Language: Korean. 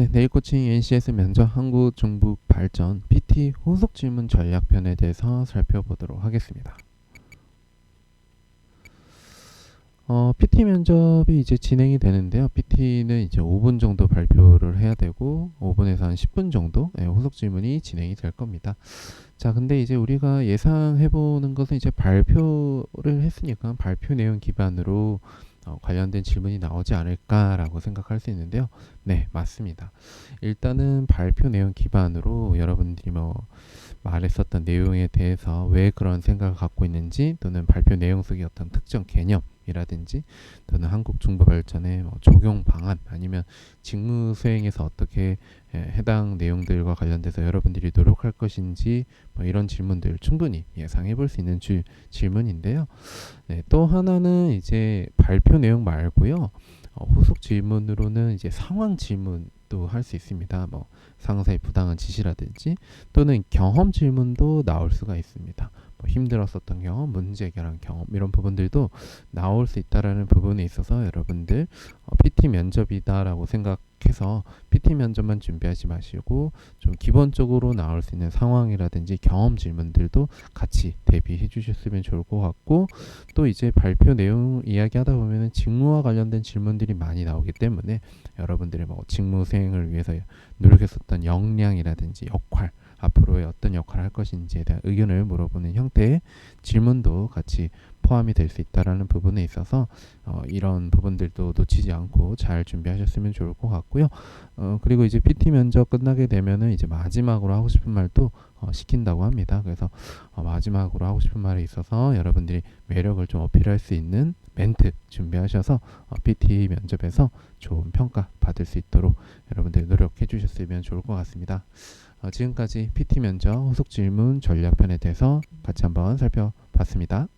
네, 내일 코칭 NCS 면접 한국 중북 발전 PT 후속 질문 전략편에 대해서 살펴보도록 하겠습니다. 어, PT 면접이 이제 진행이 되는데요. PT는 이제 5분 정도 발표를 해야 되고 5분에서 한 10분 정도 예, 후속 질문이 진행이 될 겁니다. 자, 근데 이제 우리가 예상해 보는 것은 이제 발표를 했으니까 발표 내용 기반으로 어, 관련된 질문이 나오지 않을까라고 생각할 수 있는데요. 네, 맞습니다. 일단은 발표 내용 기반으로 여러분들이 뭐 말했었던 내용에 대해서 왜 그런 생각을 갖고 있는지 또는 발표 내용 속의 어떤 특정 개념 이라든지 또는 한국 중부 발전의 뭐 적용 방안 아니면 직무 수행에서 어떻게 에, 해당 내용들과 관련돼서 여러분들이 노력할 것인지 뭐 이런 질문들 충분히 예상해 볼 수 있는 주, 질문인데요. 네, 또 하나는 이제 발표 내용 말고요. 어, 후속 질문으로는 이제 상황 질문도 할 수 있습니다. 뭐 상사의 부당한 지시라든지 또는 경험 질문도 나올 수가 있습니다. 뭐 힘들었었던 경험, 문제 해결한 경험 이런 부분들도 나올 수 있다라는 부분에 있어서 여러분들 어, PT 면접이다라고 생각해서 PT 면접만 준비하지 마시고 좀 기본적으로 나올 수 있는 상황이라든지 경험 질문들도 같이 대비해 주셨으면 좋을 것 같고 또 이제 발표 내용 이야기하다 보면은 직무와 관련된 질문들이 많이 나오기 때문에 여러분들의 뭐 직무 수행을 위해서 노력했었던 역량이라든지 역할 어떤 역할을 할 것인지에 대한 의견을 물어보는 형태의 질문도 같이 포함이 될 수 있다라는 부분에 있어서 어, 이런 부분들도 놓치지 않고 잘 준비하셨으면 좋을 것 같고요. 어, 그리고 이제 PT 면접 끝나게 되면은 이제 마지막으로 하고 싶은 말도 어, 시킨다고 합니다. 그래서 어, 마지막으로 하고 싶은 말에 있어서 여러분들이 매력을 좀 어필할 수 있는 멘트 준비하셔서 어, PT 면접에서 좋은 평가 받을 수 있도록 여러분들 노력해 주셨으면 좋을 것 같습니다. 어, 지금까지 PT 면접 후속 질문 전략편에 대해서 같이 한번 살펴봤습니다.